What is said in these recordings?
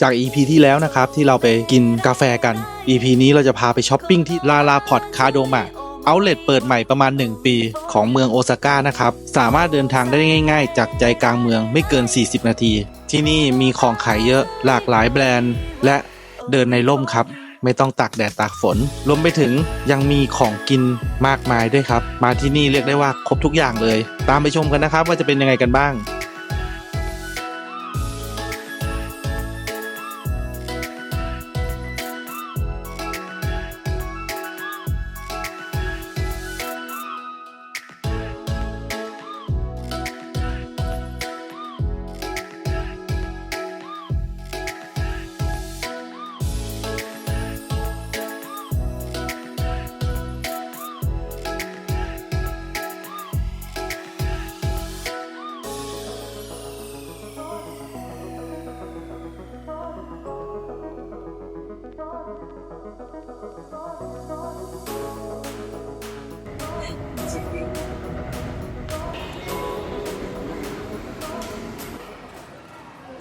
จาก EP ที่แล้วนะครับ ที่เราไปกินกาแฟกัน EP นี้เราจะพาไปช้อปปิ้งที่ลาลาพอร์ตคาโดมะเอาเล t เปิดใหม่ประมาณ 1 ปีของเมืองโอซาก้านะครับ สามารถเดินทางได้ง่าย ๆ จากใจกลางเมืองไม่เกิน 40 นาที ที่นี่มีของขายเยอะหลากหลายแบรนด์ และเดินในร่มครับ ไม่ต้องตากแดดตากฝนรวมไปถึงยังมีของกินมากมายด้วยครับ มาที่นี่เรียกได้ว่าครบทุกอย่างเลย ตามไปชมกันนะครับว่าจะเป็นยังไงกันบ้าง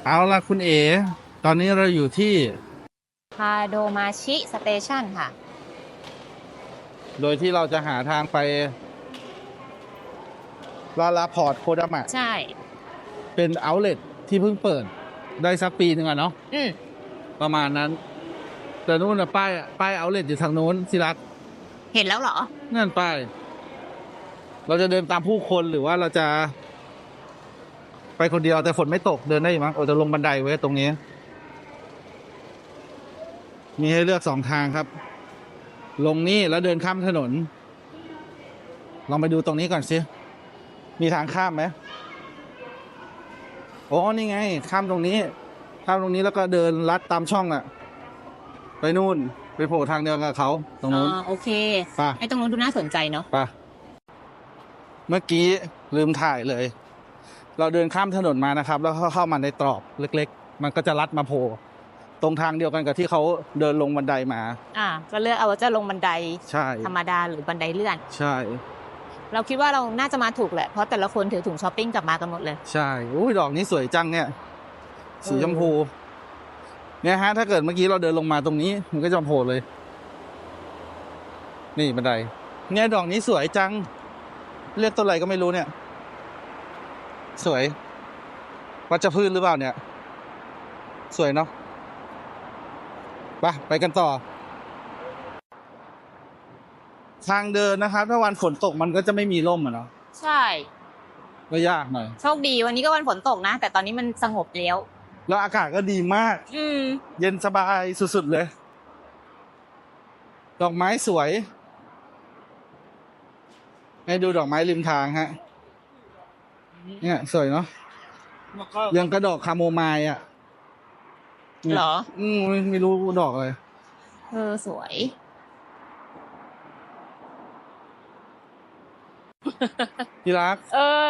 เอาล่ะคุณเอ๋ตอนนี้เราอยู่ที่คาโดมาชิสเตชันค่ะ โดยที่เราจะหาทางไปลาลาพอร์ตโคดามะใช่ เป็นเอาเล t ที่เพิ่งเปิดได้สักปีหนึ่งอะเนาะอืมประมาณนั้น แต่นู้นนะป้ายป้ายเอาเล t อยู่ทางนู้นสิรักเห็นแล้วเหรอ นั่นป้าย เราจะเดินตามผู้คนหรือว่าเราจะ ไปคนเดียวแต่ฝนไม่ตกเดินได้อยู่มั้งโอ้จะลงบันไดไว้ตรงนี้ มีให้เลือกสองทางครับ ลงนี่แล้วเดินข้ามถนน ลองไปดูตรงนี้ก่อนสิมีทางข้ามไหมโอ้นี่ไง ข้ามตรงนี้ ข้ามตรงนี้แล้วก็เดินลัดตามช่องอะไปนู่นไปโผล่ทางเดียวกับเขาตรงอ๋นู้นอโอเคไป่ะไอ้ตรงนู้นดูน่าสนใจเนาะป่ะเมื่อกี้ลืมถ่ายเลย เราเดินข้ามถนนมานะครับ แล้วก็เข้ามาในตรอกเล็ก ๆ มันก็จะลัดมาโผล่ตรงทางเดียวกันกับที่เขาเดินลงบันไดมา อ่าก็เลือกเอาว่าจะลงบันไดใช่ธรรมดาหรือบันไดเลื่อน ใช่ เราคิดว่าเราน่าจะมาถูกแหละเพราะแต่ละคนถือถุงช้อปปิ้งกลับมากันหมดเลย ใช่อุ้ยดอกนี้สวยจังเนี่ย สีเออชมพู เนี่ยฮะ ถ้าเกิดเมื่อกี้เราเดินลงมาตรงนี้ มันก็จะโผล่เลย นี่บันได เนี่ยดอกนี้สวยจัง เรียกต้นอะไรก็ไม่รู้เนี่ย สวย วัชพืชหรือเปล่าเนี่ย สวยเนาะไปไปกันต่อ ทางเดินนะครับ ถ้าวันฝนตกมันก็จะไม่มีร่มอะเนาะใช่ ก็ยากหน่อย โชคดีวันนี้ก็วันฝนตกนะ แต่ตอนนี้มันสงบแล้ว แล้วอากาศก็ดีมาก อืม เย็นสบายสุดๆเลย ดอกไม้สวย ให้ดูดอกไม้ริมทางฮะ เนี่ยสวยเนาะยังกระดอกคาโมไมล์อะนี่ยเหรอ อืมไม่ไม่รู้ดอกอะไร เออสวย ที่รักเออ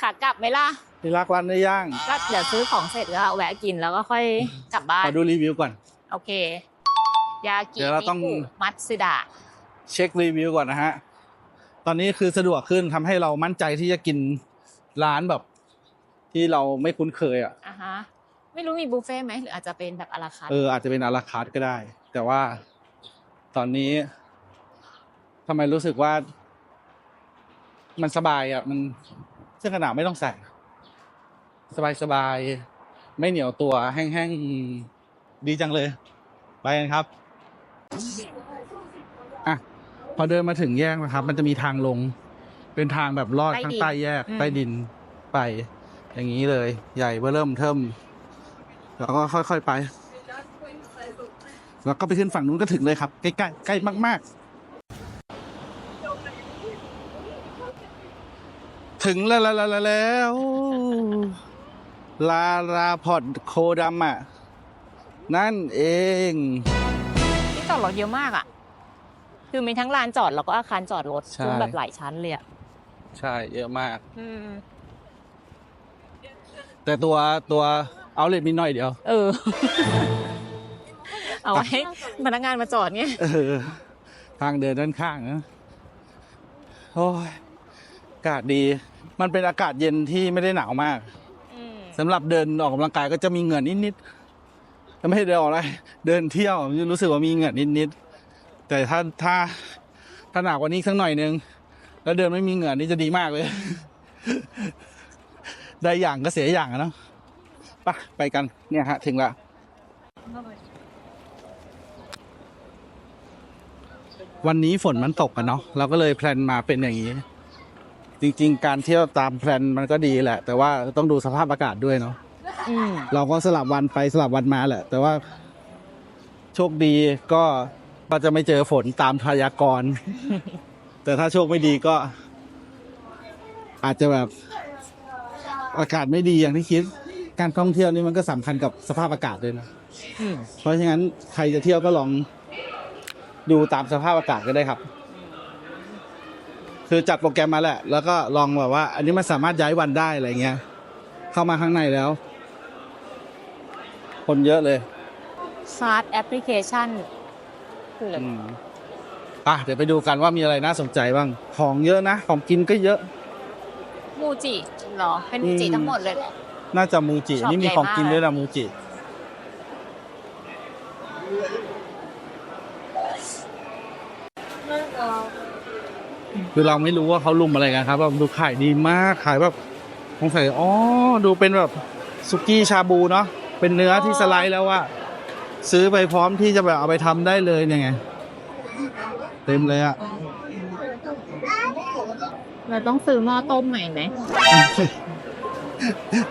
ขากลับไหมล่ะ ที่รักร้านได้ย่างก็เดี๋ยวซื้อของเสร็จก็แวะกินแล้วก็ค่อยกลับบ้าขนอดูรีวิวก่อน โอเค ยากิเดี๋ยวเราต้องนิคุมัตสึดะ เช็ครีวิวก่อนนะฮะ ตอนนี้คือสะดวกขึ้นทำให้เรามั่นใจที่จะกิน ร้านแบบ ที่เราไม่คุ้นเคยอะอะฮะไม่รู้มีบุฟเฟ่ต์ไหมหรืออาจจะเป็นแบบอาราคาร์ทเอออาจจะเป็นอาราคาร์ทก็ได้ แต่ว่าตอนนี้ทำไมรู้สึกว่า มันสบายอะ มันเสื้อกันหนาวไม่ต้องใส่ สบายสบายๆไม่เหนียวตัวแห้งๆ ดีจังเลย ไปกันครับ อะ พอเดินมาถึงแยกนะครับ มันจะมีทางลง เป็นทางแบบลอดข้างใต้แยกใต้ดินไป อย่างนี้เลย ใหญ่เบ้อเริ่มเทิมแล้วก็ค่อยๆไป แล้วก็ไปขึ้นฝั่งนู้นก็ถึงเลยครับ ใกล้ๆใกล้มาก ๆ ถึงแล้วแล้วแล้วแล้วลาลาพอดโคดัมอะ นั่นเอง ที่จอดรถเยอะมากอะ คือมีทั้งลานจอดแล้วก็อาคารจอดรถใช่ ซึ่งแบบหลายชั้นเลยอะ ใช่เยอะมาก อืมแต่ตัวตัวเอาเล t มีหน่อยเดียว เออ เอาไว้พนักงานมาจอดไงเออ ทางเดินด้านข้างนะโอ้ยอากาศดี มันเป็นอากาศเย็นที่ไม่ได้หนาวมากอืมสำหรับเดินออกกำลังกายก็จะมีเหงื่อนิดแล้วไม่ได้เดินออกอะไรเดินเที่ยวรู้สึกว่ามีเหงื่อนิดๆแต่ถ้าถ้าถ้าหนักกว่านี้สักหน่อยนึง แล้วเดินไม่มีเหงื่อนี่จะดีมากเลย ได้อย่างก็เสียอย่างอะเนาะไปไปกันเนี่ยฮะ ถึงละวันนี้ฝนมันตกกันเนาะเราก็เลยแพลนมาเป็นอย่างนี้ จริง ๆ การเที่ยวตามแพลนมันก็ดีแหละ แต่ว่าต้องดูสภาพอากาศด้วยเนาะอืมเราก็สลับวันไปสลับวันมาแหละ แต่ว่าโชคดีก็ก็จะไม่เจอฝนตามพยากรณ์ แต่ถ้าโชคไม่ดีก็ อาจจะแบบอากาศไม่ดีอย่างที่คิด การท่องเที่ยวนี่มันก็สำคัญกับสภาพอากาศด้วยนะอืมเพราะฉะนั้นใครจะเที่ยวก็ลองดูตามสภาพอากาศก็ได้ครับ คือจัดโปรแกรมมาแหละ แล้วก็ลองแบบว่า อันนี้มันสามารถย้ายวันได้อะไรเงี้ย เข้ามาข้างในแล้ว คนเยอะเลยชาร์ตแอปพลิเคชันคือ อะไรอืมอะเดี๋ยวไปดูกันว่ามีอะไรน่าสนใจบ้าง ของเยอะนะ ของกินก็เยอะ มูจิเหรอ เป็นมูจิอืมทั้งหมดเลยเหรอน่าจะมูจิชอบนี่มีของกินใหญ่มากด้วยนะมูจิ คือเราไม่รู้ว่าเขาลุมอะไรกันครับแบบดูขายดีมากขายแบบสงสัยอ๋อดูเป็นแบบสุกี้ชาบูเนาะเป็นเนื้อที่สไลด์แล้วอะซื้อไปพร้อมที่จะแบบเอาไปทำได้เลยเนี่ยไง เต็มเลยอะเราต้องซื้อหม้อต้มใหม่ไหม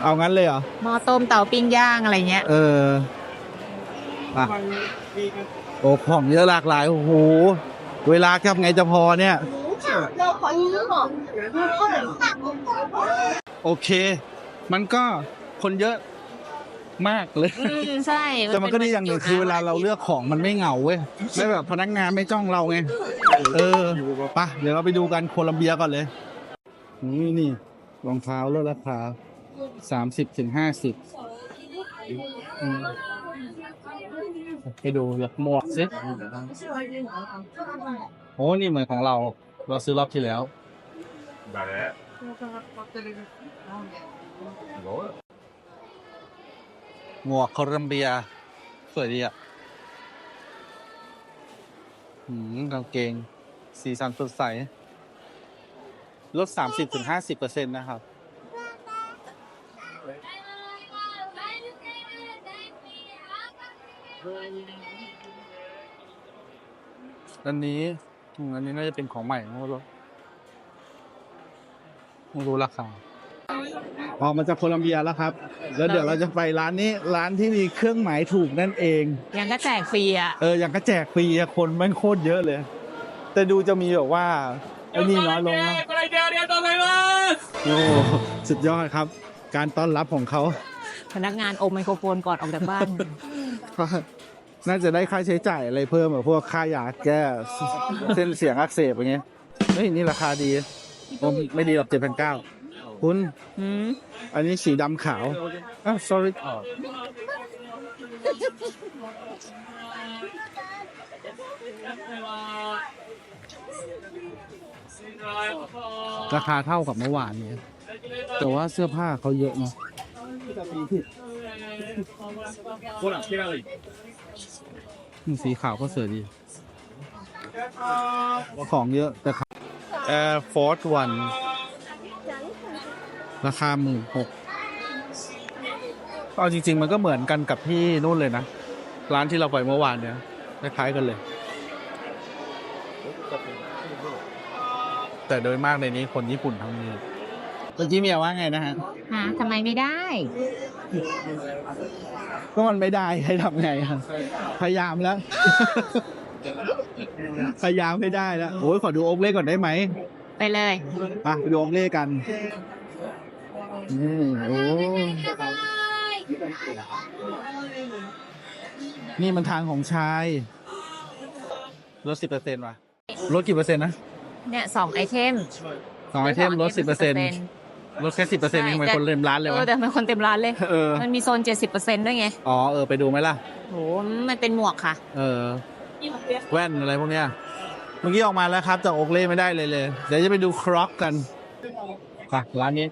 เอางั้นเลยเหรอ หม้อต้มเตาปิ้งย่างอะไรเงี้ย เอออะโอ้ของเยอะหลากหลาย โอ้โห เวลาครับไงจะพอเนี่ย โอเค มันก็คนเยอะ มากเลย อืมใช่แต่มันก็ดีอย่างหนึ่งคือเวลาเราเลือกของมันไม่เหงาเว้ยไม่แบบพนักงานไม่จ้องเราไงเออไปะเดี๋ยวเราไปดูกันโคลัมเบียก่อนเลยนี่นี่รองเท้าลดราคาสามสิบถึงห้าสิบไปดูอยากหมวกสิโอ้นี่เหมือนของเรา เราซื้อรอบที่แล้ว หมวกโคลัมเบีย สวยดีอะหืมกางเกง สีสันสดใส ลดสามสิบถึงห้าสิบเปอร์เซ็นต์นะครับ อันนี้อืมอันนี้น่าจะเป็นของใหม่ไม่รู้ไม่รู้ราคา ออกมาจากโคลัมเบียแล้วครับ แล้วเดี๋ยวเราจะไปร้านนี้ร้านที่มีเครื่องหมายถูกนั่นเอง ยังก็แจกฟรีอะ เอออย่างก็แจกฟรีอะคนแม่งโคตรเยอะเลย แต่ดูจะมีแบบว่าไอ้นี่น้อยลงนะโอ้สุดยอดครับ การต้อนรับของเขา พนักงานอมไมโครโฟนก่อนออกจากบ้าน น่าจะได้ค่าใช้จ่ายอะไรเพิ่มแบบพวกค่ายาแก้เส้นเสียงอักเสบอย่างเงี้ย เฮ้ย นี่ราคาดีโอ้ไม่ดีหรอกเจ็ดพันเก้า คุณ อืมอันนี้สีดำขาวอะ sorry ราคาเท่ากับเมื่อวานนี้แต่ว่าเสื้อผ้าเขาเยอะเนาะอืมสีขาวก็สวยดี ของเยอะแต่ครับ Air Force One ราคาหมื่นหกเอาจริง ๆ มันก็เหมือนกันกับที่นู่นเลยนะ ร้านที่เราไปเมื่อวานเนี่ยคล้ายๆกันเลย แต่โดยมากในนี้คนญี่ปุ่นทั้งนี้เมื่อกี้เมียว่าไงนะฮะหาทำไมไม่ได้ ก็มันไม่ได้ให้ทำไงอะพยายามแล้ว พยายามไม่ได้แล้วโอ้ยขอดูโอ๊กเล่ก่อนได้ไหม ไปเลย มาไปดูโอ๊กเล่กัน นี่โอ้นี่มันทางของชาย ลดสิบเปอร์เซ็นต์ว่ะ ลดกี่เปอร์เซ็นต์นะ เนี่ยสองไอเทมสองไอเทมลดสิบเปอร์เซ็นต์ลดแค่สิบเปอร์เซ็นต์เองทำไมคนเต็มร้านเลยวะเออแต่เป็นคนเต็มร้านเลยเออมันมีโซน70%ด้วยไง อ๋อ เออ ไปดูไหมล่ะโหมันเป็นหมวกค่ะ เออ แว่นอะไรพวกเนี้ย เมื่อกี้ออกมาแล้วครับจากโอกเล่ไม่ได้เลยเลย เดี๋ยวจะไปดูคร็อกกันไปร้านนี้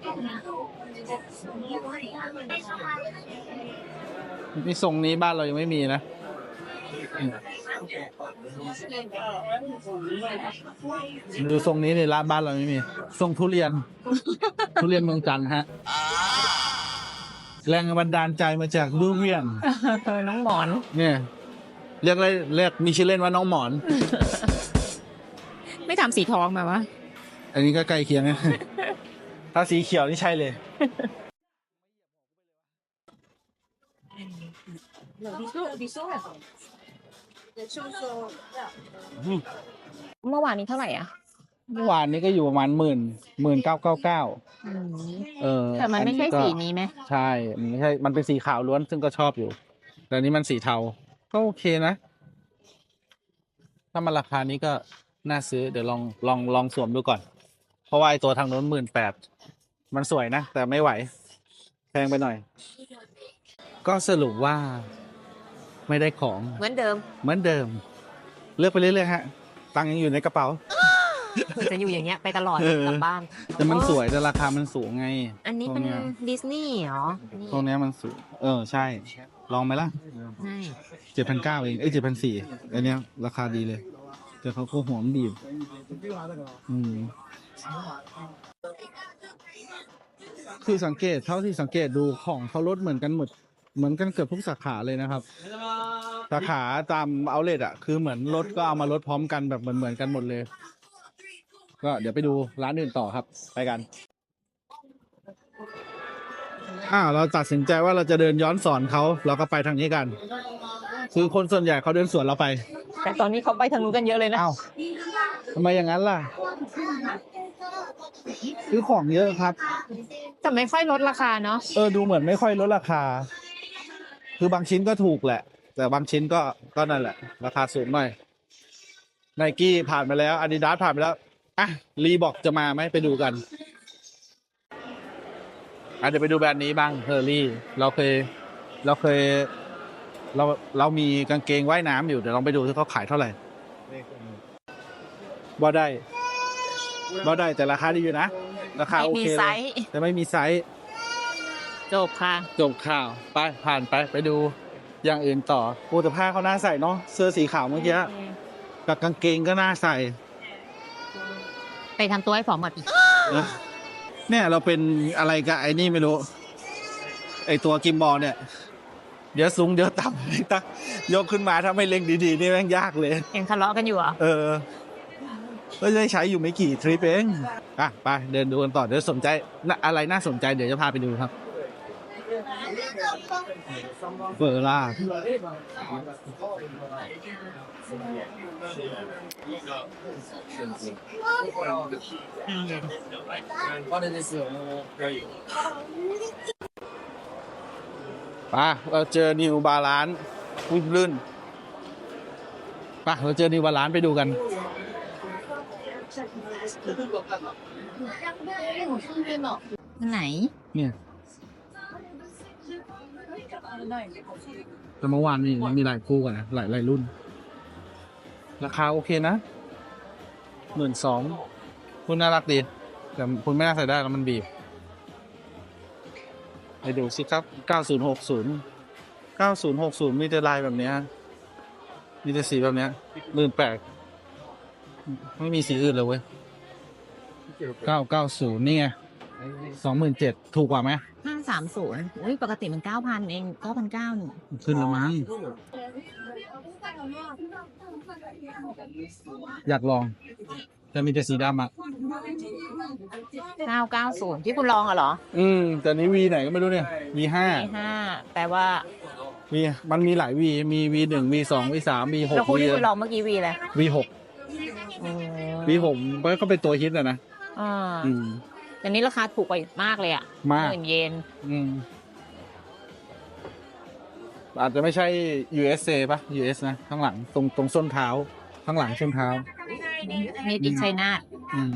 นี่ทรงนี้บ้านเรายังไม่มีนะดูทรงนี้ในร้านบ้านเราไม่มี ทรงทุเรียน ทุเรียนเมืองจันทร์ฮะ แรงบันดาลใจมาจากลูกเวียนเออน้องหมอน เนี่ย เรียกอะไรเรียกมีชื่อเล่นว่าน้องหมอน ไม่ทำสีทองมาวะ อันนี้ก็ใกล้เคียงนะถ้าสีเขียวนี่ใช่เลย เมื่อวานนี้เท่าไหร่อะเมื่อวานนี้ก็อยู่ประมาณหมื่นหมื่นเก้าเก้าเก้าเออแต่มันไม่ใช่อัก็สีนี้ไหมใช่มันไม่ใช่มันเป็นสีขาวล้วนซึ่งก็ชอบอยู่แต่อันนี้มันสีเทาก็โอเคนะ ถ้ามันราคานี้ก็น่าซื้อเดี๋ยวลองลองลองสวมดูก่อน เพราะว่าไอตัวทางโน้นหมื่นแปด มันสวยนะ แต่ไม่ไหว แพงไปหน่อย ก็สรุปว่าไม่ได้ของเหมือนเดิม เหมือนเดิม เลือกไปเรื่อยๆฮะ ตังค์ยังอยู่ในกระเป๋าจะอยู่อย่างเงี้ยไปตลอดเออกลับบ้านแต่มันสวยแต่ราคามันสูงไง อันนี้เป็นพวกยดิสนีย์เหรอนี่พวกเนี้ยมันสูง เออใช่ ลองไหมล่ะใช่เจ็ดพันเก้าเองเอ้ยเจ็ดพันสี่อันเนี้ยราคาดีเลยแต่เขาก็หอมบีบอืม คือสังเกตเท่าที่สังเกตดูของเขาลดเหมือนกันหมดเหมือนกันเกือบทุกสาขาเลยนะครับ สาขาตามเอาเลทอะ คือเหมือนรถก็เอามาลดพร้อมกันแบบเหมือนเหมือนๆกันหมดเลย ก็เดี๋ยวไปดูร้านอื่นต่อครับ ไปกันอ่าเราตัดสินใจว่าเราจะเดินย้อนสอนเขาเราก็ไปทางนี้กัน คือคนส่วนใหญ่เขาเดินสวนเราไป แต่ตอนนี้เขาไปทางนู้นกันเยอะเลยนะอ้าวทำไมอย่างนั้นล่ะ คือของเยอะครับ แต่ไม่ค่อยลดราคาเนาะเออดูเหมือนไม่ค่อยลดราคา คือบางชิ้นก็ถูกแหละ แต่บางชิ้นก็ก็นั่นแหละ ราคาสูงหน่อยไนกี้ผ่านไปแล้วอาดิดาสผ่านไปแล้วอะรีบอกจะมาไหมไปดูกันอะเดี๋ยวไปดูแบรนด์นี้บ้างเฮอร์รี่ เราเคย เราเคย เราเรามีกางเกงว่ายน้ำอยู่ เดี๋ยวลองไปดูที่เขาขายเท่าไหร่บ่ได้ บ่ได้แต่ราคาดีอยู่นะ ราคาไม่โอมีเคไซเลยส์ แต่ไม่มีไซส์จบค่ะ จบข่าวไปผ่านไปไปดูอย่างอื่นต่อโอ้แต่ผ้าเขาน่าใส่เนาะเสื้อสีขาวเมื่อกี้กับกางเกงก็น่าใส่ไปทำตัวให้ผอมหมดนะเนี่ยเราเป็นอะไรกับไอ้นี่ไม่รู้ ไอ้ตัวกิมบอลเนี่ย เดี๋ยวสูงเดี๋ยวต่ำไม่ตั้งยกขึ้นมาถ้าไม่เล็งดีๆ นี่แม่งยากเลย ยังทะเลาะกันอยู่เหรอ เออ ก็ได้ใช้อยู่ไม่กี่ทริปเองอะไปเดินดูกันต่อเดี๋ยวสนใจน่ะอะไรน่าสนใจเดี๋ยวจะพาไปดูครับเฟอร์ล่าป่ะเราเจอนิวบาลานวิ่งลื่นป่ะเราเจอนิวบาลานไปดูกัน ไหน เนี่ยแต่เมื่อวานมีมีหลายคู่กันนะหลายหลายรุ่น ราคาโอเคนะหมื่นสองคุณน่ารักดี แต่คุณไม่น่าใส่ได้แล้วมันบีบไปดูสิครับ 9060 9060 มีแต่ลายแบบนี้มีแต่สีแบบนี้ยลื่นแปลก ไม่มีสีอื่นเลยเว้ย990นี่ไง27,000ถูกกว่าไหมห้าสามศูนย์อุ้ยปกติมันเก้าพันเองเก้าพันเก้าหนึ่งขึ้นแล้วมั้งอยากลอง จะมีแต่สีดำอะเก้าเก้าศูนย์ที่คุณลองอะเหรอ อืม แต่นี้ V ไหนก็ไม่รู้เนี่ย V ห้ามีห้าแปลว่า V มันมีหลาย V มี V หนึ่ง V สอง V สาม V หแล้วกคู่ V ที่คุณลองเมื่อกี้วีเลย V หก V หกมันก็เป็นตัวฮิตอะนะอ่าอืม แต่นี้ราคาถูกกว่ามากเลยอะมาก หมื่นเยนอืม อาจจะไม่ใช่ USA ปะ US นะ ข้างหลังตรงตรงส้นเท้า ข้างหลังส้นเท้า เมดอินไชน่าอืม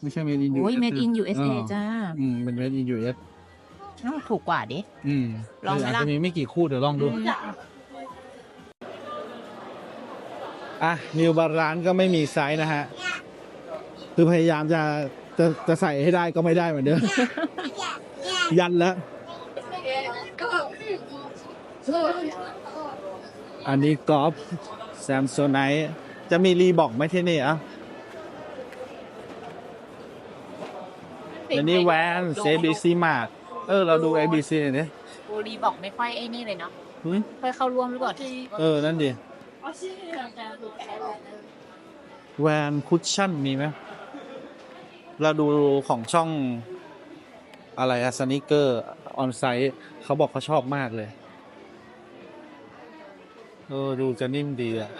ไม่ใช่ made in โอ้ย US เมดอินยูเอสเออจ้าอืมเป็น made in US อ้าวถูกกว่าดิ อืมลองไหมอาจล่ะจะมีไม่กี่คู่เดี๋ยวลองดูอ่ะนิวบาลานก็ไม่มีไซส์นะฮะ คือพยายามจะจะจะใส่ให้ได้ก็ไม่ได้เหมือนเดิม ยันแล้ว อันนี้กอล์ฟแซมโซไนจะมีรีบอกไหมที่นี่อะอันนี้แวนเซบีซีมาร์เออ เราดู ABC หน่อยดิโอรีบอกไม่ค่อยไอ้นี่เลยเนาะหึค่อยเข้าร่วมหรือเปล่าเออ นั่นดิ แวนคุชชั่นมีไหมเราดูของช่องอะไรอะสนิเกอร์ออนไซต์เขาบอกเขาชอบมากเลย เออ ดูจะนิ่มดีอะ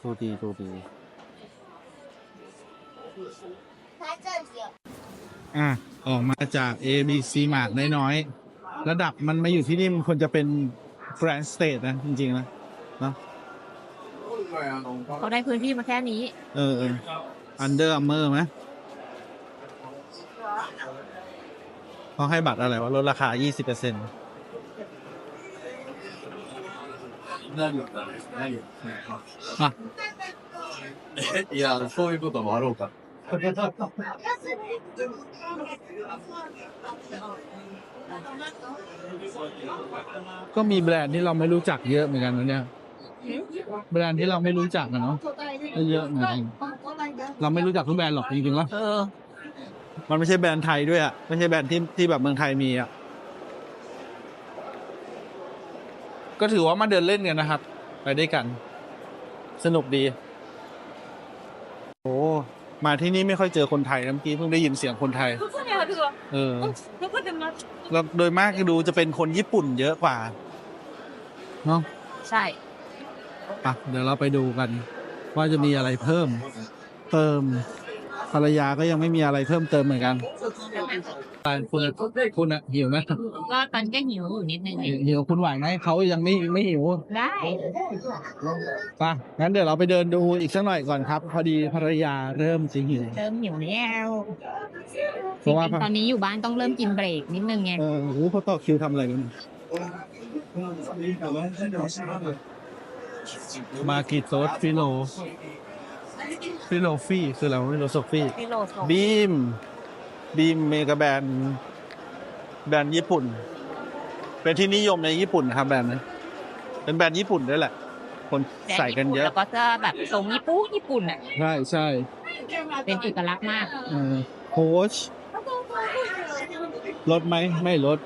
ดูดีดูดีอะ ออกมาจาก A B C หมากน้อยๆ ระดับมันมาอยู่ที่นี่มันควรจะเป็น Grand State นะ จริงๆนะเนาะ เขาได้พื้นที่มาแค่นี้ เออเออ Under Armour ไหมเขาให้บัตรอะไรวะ ลดราคา 20%เปอร์เซ็นต์ อ่ะ いや、そういうこともあろうか。 ก็มีแบรนด์ที่เราไม่รู้จักเยอะเหมือนกันนะเนี่ย แบรนด์ที่เราไม่รู้จักอะเนาะก็เยอะเหมือนกันเราไม่รู้จักทุกแบรนด์หรอกจริงๆว่าเออมันไม่ใช่แบรนด์ไทยด้วยอะไม่ใช่แบรนด์ที่ที่แบบเมืองไทยมีอะก็ถือว่ามาเดินเล่นกันนะครับ ไปด้วยกัน สนุกดีโอ้ มาที่นี่ไม่ค่อยเจอคนไทยนะเมื่อกี้เพิ่งได้ยินเสียงคนไทยเออแล้วโดยมากก็ดูจะเป็นคนญี่ปุ่นเยอะกว่าเนาะใช่อะเดี๋ยวเราไปดูกัน ว่าจะมีอะไรเพิ่ม เติม ภรรยาก็ยังไม่มีอะไรเพิ่มเติมเหมือนกันคุณคุณอะหิวไหมก็ตอนก็หิวอยู่นิดนึงหิวคุณไหวไหมเขายังไม่ไม่หิวได้ป่ะงั้นเดี๋ยวเราไปเดินดูอีกสักหน่อยก่อนครับ พอดีภรรยาเริ่มจะหิวเริ่มหิวแล้วเพราะว่าจงๆตอนนี้อยู่บ้านต้องเริ่มกินเบรกนิดนึงไงเออโหเขาต่อคิวทำอะไรกันมากิโซสฟิโล ฟิโลฟี่คืออะไรฟิโลโซฟี่พี่โลโซบีมบีมเมกาแบรนด์แบรนด์ญี่ปุ่น เป็นที่นิยมในญี่ปุ่นนะครับแบรนด์นี้เป็นแบรนด์ญี่ปุ่นด้วยแหละ คนใส่กันเยอะแล้วก็จะแบบทรงญี่ปุ่นญี่ปุ่นอะใช่ใช่เป็นเอกลักษณ์มากเออโค้ชลดไหมไม่ลด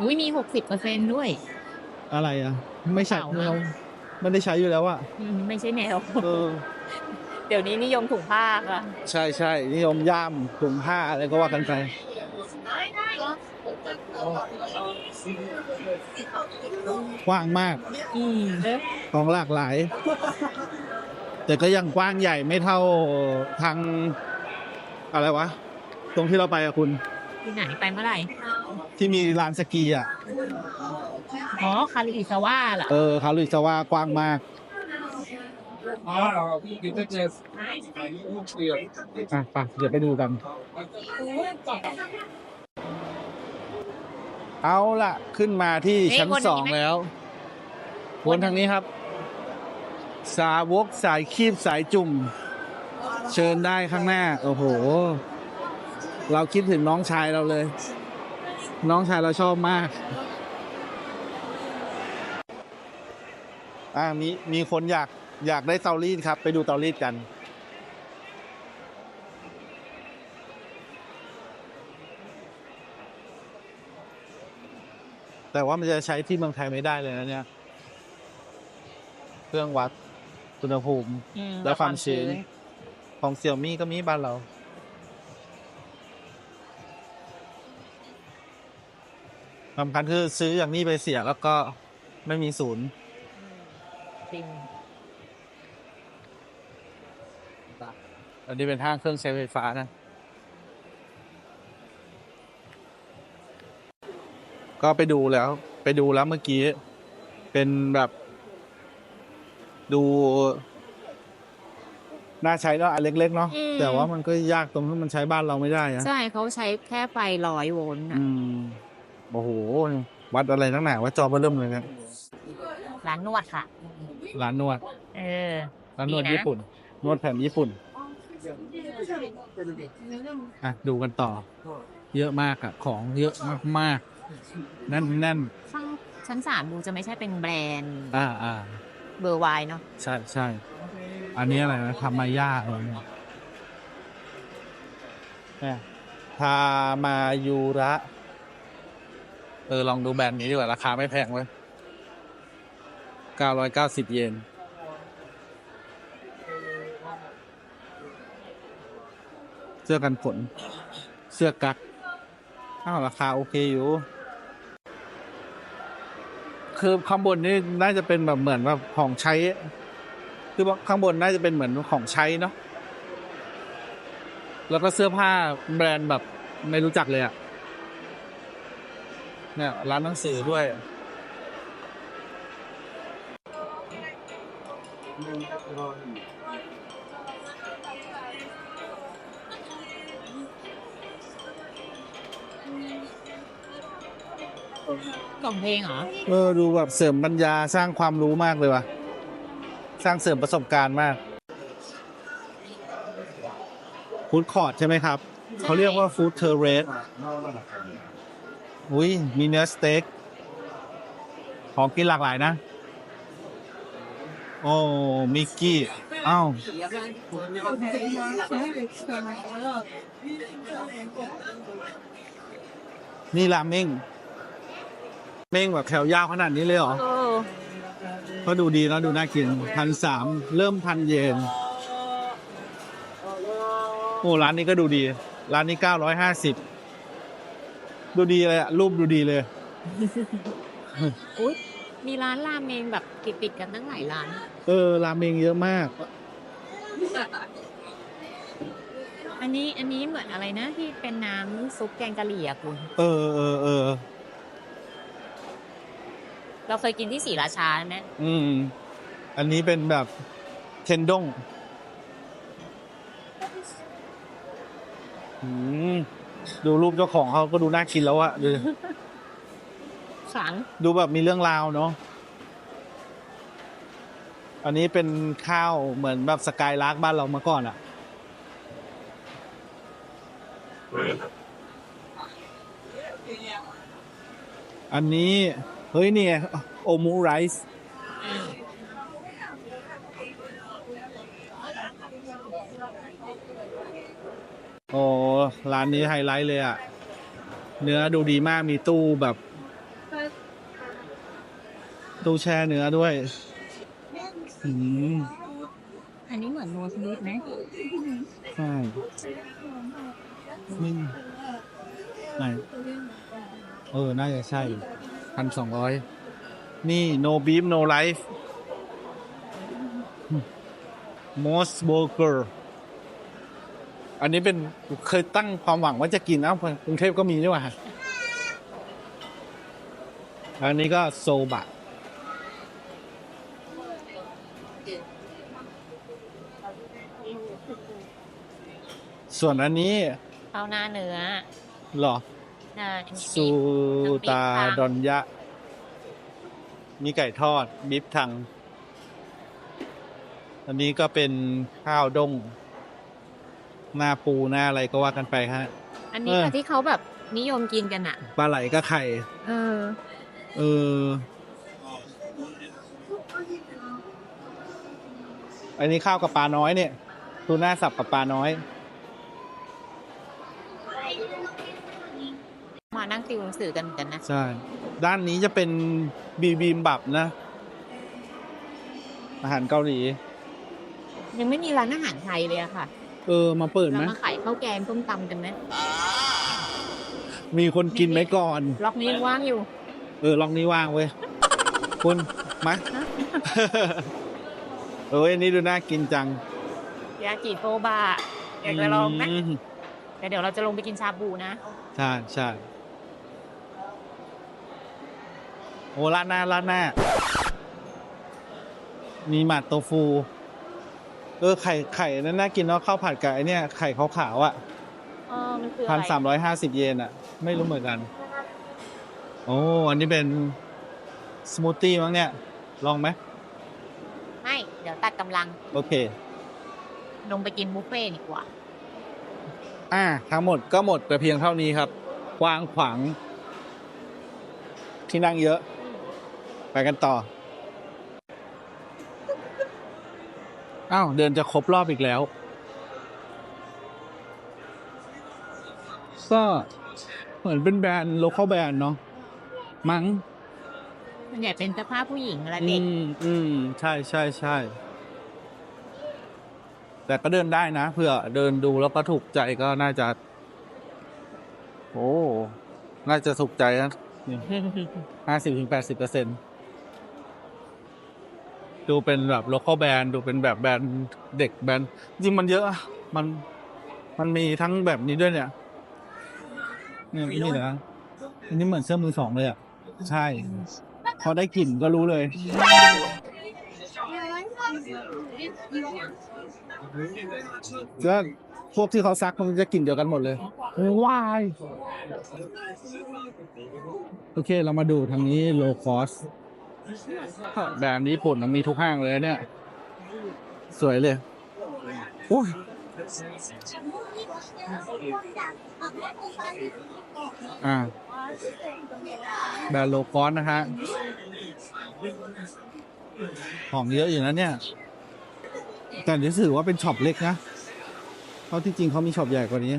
อุ้ยมีหกสิบเปอร์เซ็นด้วย อะไรอะ ไม่ใช่เปล่านะเรา ไม่ได้ใช้อยู่แล้วอะอืมไม่ใช่แนว เออ เดี๋ยวนี้นิยมถุงผ้าค่ะ ใช่ใช่นิยมย่ามถุงผ้าอะไรก็ว่ากันไปกว้างมาก อืมของหลากหลาย แต่ก็ยังกว้างใหญ่ไม่เท่าทาง อะไรวะ ตรงที่เราไปอะคุณ ที่ไหนไปเมื่อไหร่ ที่มีลานสกีอะ อ๋อคารุอิสวาล่ะเออคารุอิสวากว้างมากอ๋อยูทูบเจสอะไปเดี๋ยวไปดูกัน เอาล่ะ ขึ้นมาที่ชั้นสองแล้ววนทางนี้ครับ สาวกสายคีบสายจุ่ม เชิญได้ข้างหน้า โอ้โห เราคิดถึงน้องชายเราเลย น้องชายเราชอบมาก อ่ามีมีคนอยากอยากได้เตารีดครับ ไปดูเตารีดกัน แต่ว่ามันจะใช้ที่เมืองไทยไม่ได้เลยนะเนี่ย เครื่องวัดอุณหภูมิอืและความชื้น ของเสี่ยวมี่ก็มีบ้านเรา สำคัญคือซื้ออย่างนี้ไปเสียแล้วก็ไม่มีศูนย์จ ริงอันนี้เป็นห้างเครื่องใช้ไฟฟ้านะ ก็ไปดูแล้ว ไปดูแล้วเมื่อกี้ เป็นแบบดู น่าใช้เนาะอันเล็ก ๆ เนาะอืม แต่ว่ามันก็ยากตรงที่มันใช้บ้านเราไม่ได้อะใช่เขาใช้แค่ไฟร้อยโวลต์อะอืมโอ้โห วัดอะไรตั้งหนาว่าจอเบอร์เริ่มเลยนะร้านนวดค่ะ ร้านนวด เออ ร้านนวดดีนะ ญี่ปุ่น นวดแผ่นญี่ปุ่น อะ ดูกันต่อ เยอะมากอะของเยอะมากๆแน่นแน่นข้างชั้นสามดูจะไม่ใช่เป็นแบรนด์อ่าอ่าเบอร์ไวน์เนาะใช่ใช่อันนี้อะไรนะทำมาย่าอะไรเนี่ยเนี่ยทามายูระ เออ ลองดูแบรนด์นี้ดีกว่า ราคาไม่แพงเลย เก้าร้อยเก้าสิบเยนเสื้อกันฝนเสื้อกั๊กอ้าวราคาโอเคอยู่ คือข้างบนนี่น่าจะเป็นแบบเหมือนแบบของใช้ คือข้างบนน่าจะเป็นเหมือนของใช้เนาะแล้วก็เสื้อผ้าแบรนด์แบบไม่รู้จักเลยอะเนี่ยร้านหนังสือด้วย กล่องเพลงเหรอ เออดูแบบเสริมปัญญาสร้างความรู้มากเลยว่ะ สร้างเสริมประสบการณ์มากฟู้ดคอร์ทใช่ไหมครับ เขาเรียกว่าฟู้ดเทอร์เรสอุ้ยมีเนื้อสเต็กของกินหลากหลายนะ โอ้มิกกี้อ้าวนี่ราเม้งเม้งแบบแถวยาวขนาดนี้เลยเหรอเออก็ดูดีนะดูน่ากินพันสามเริ่มพันเยนโอ้ร้านนี้ก็ดูดี ร้านนี้เก้าร้อยห้าสิบดูดีเลยอะรูปดูดีเลย อุ๊ย มีร้านราเมงแบบติดติดๆกันตั้งหลายร้าน เออราเมงเยอะมาก อันนี้อันนี้เหมือนอะไรนะที่เป็นน้ำซุปแกงกะหรี่อะคุณ เออเออเออเราเคยกินที่ศรีราชาไหมอืม อันนี้เป็นแบบเทนดงอืมดูรูปเจ้าของเขาก็ดูน่ากินแล้วอะดู สัง ดูแบบมีเรื่องราวเนาะอันนี้เป็นข้าวเหมือนแบบสกายลาร์กบ้านเรามาก่อนอะอันนี้ เฮ้ยเนี่ยโอมูไรซ์โอ้ร้านนี้ไฮไลท์เลยอะเนื้อดูดีมากมีตู้แบบ ตู้แช่เนื้อด้วยอืมอันนี้เหมือนโรสบีฟไหมใช่ไม่ไหนเออ น่าจะใช่พันสองร้อยนี่ no beef no life most burger อันนี้เป็นเคยตั้งความหวังว่าจะกินเอ้ากรุงเทพก็มีด้วยว่ะอันนี้ก็โซบะ ส่วนอันนี้ข้าวหน้าเนื้อเหรออ่าอันนี้ซูตาดอนยะ มีไก่ทอดบิฟทัง อันนี้ก็เป็นข้าวด้ง หน้าปูหน้าอะไรก็ว่ากันไปฮะ อันนี้เออค่ะที่เขาแบบนิยมกินกันอะปลาไหลก็ไข่ เออ เออ อันนี้ข้าวกับปลาน้อยเนี่ยทูน่าสับกับปลาน้อย มานั่ง ติวหนังสือกันเหมือนกันนะ ใช่ ด้านนี้จะเป็นบีบีมบับนะ อาหารเกาหลี ยังไม่มีร้านอาหารไทยเลยอะค่ะ เออ มาเปิดเราไหมมาขายข้าวแกงต้มตำกันไหมมีคนกินไหมก่อน ล็อกนี้ยังว่างอยู่ เออลองนี้ว่างเว้ย คุณมาเอออันนี้ดูน่ากินจัง ยากิโตบะอยากจะลองไหมมแต่เดี๋ยวเราจะลงไปกินชาบูนะ ใช่ใช่โอ้ร้านหน้าร้านหน้า มีหมัดโตฟูเออไข่ไข่นั่นน่ากินเนาะข้าวผัดกับไอเนี่ยไข่ขาวๆอะเออมันคืออะพันไรสามร้อยห้าสิบเยนอะ ไม่รู้เหมือนกัน โอ้อันนี้เป็นสมูทตี้มั้งเนี่ย ลองไหมไม่ เดี๋ยวตัดกำลัง โอเค ลงไปกินบุฟเฟ่ต์ดีกว่า อ่า ทั้งหมดก็หมดแต่เพียงเท่านี้ครับกว้างขวางที่นั่งเยอะไป กันต่อ อ้าว เดินจะครบรอบอีกแล้วก็เหมือนเป็นแบรนด์โลเคอลแบรนด์เนาะมั้งส่วนใหญ่เป็นเสื้อผ้าผู้หญิงและอืเด็กมอืม ใช่ใช่ใช่แต่ก็เดินได้นะเผื่อเดินดูแล้วก็ถูกใจก็น่าจะ โอ้ น่าจะถูกใจนะห้าสิบถึงแปดสิบเปอร์เซ็น ดูเป็นแบบโล c a l แบรนด์ดูเป็นแบบแบรนด์เด็กแบรนด์จริงมันเยอะอะมันมันมีทั้งแบบนี้ด้วยเนี่ยเนี่ยนี่นะอันนี้เหมือนเสื้อมือสองเลยอะ ใช่ พอได้กลิ่นก็รู้เลย ก็พวกที่เขาซักมันจะกลิ่นเดียวกันหมดเลยว้ายโอเค เรามาดูทางนี้โลคอส แบรนด์ญี่ปุ่นมันมีทุกห้างเลยเนี่ย สวยเลยโอ้ยอ่าแบรนด์โลคอสนะฮะของเยอะอยู่นะเนี่ย แต่รู้สึกว่าเป็นช็อปเล็กนะเพราะที่จริงเขามีช็อปใหญ่กว่านี้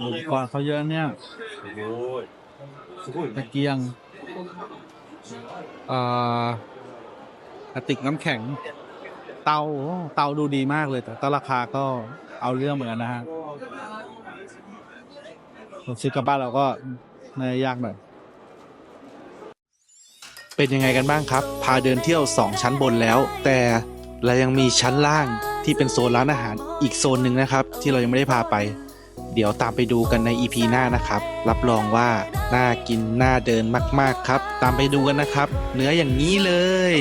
อุปกรณ์เขาเยอะเนี่ย ตะเกียงเอ่อกระติกน้ำแข็ง เตาเตาดูดีมากเลย แต่ตราคาก็เอาเรื่องเหมือนกันนะฮะผมซื้อกลับบ้านเราก็น่ายากหน่อยเป็นยังไงกันบ้างครับ พาเดินเที่ยว 2 ชั้นบนแล้ว แต่เรายังมีชั้นล่างที่เป็นโซนร้านอาหารอีกโซนหนึ่งนะครับ ที่เรายังไม่ได้พาไป เดี๋ยวตามไปดูกันใน EP หน้านะครับ รับรองว่าน่ากินน่าเดินมาก ๆครับ ตามไปดูกันนะครับ เนื้ออย่างนี้เลย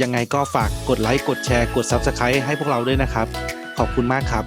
ยังไงก็ฝากกดไลค์กดแชร์กด Subscribe ให้พวกเราด้วยนะครับ ขอบคุณมากครับ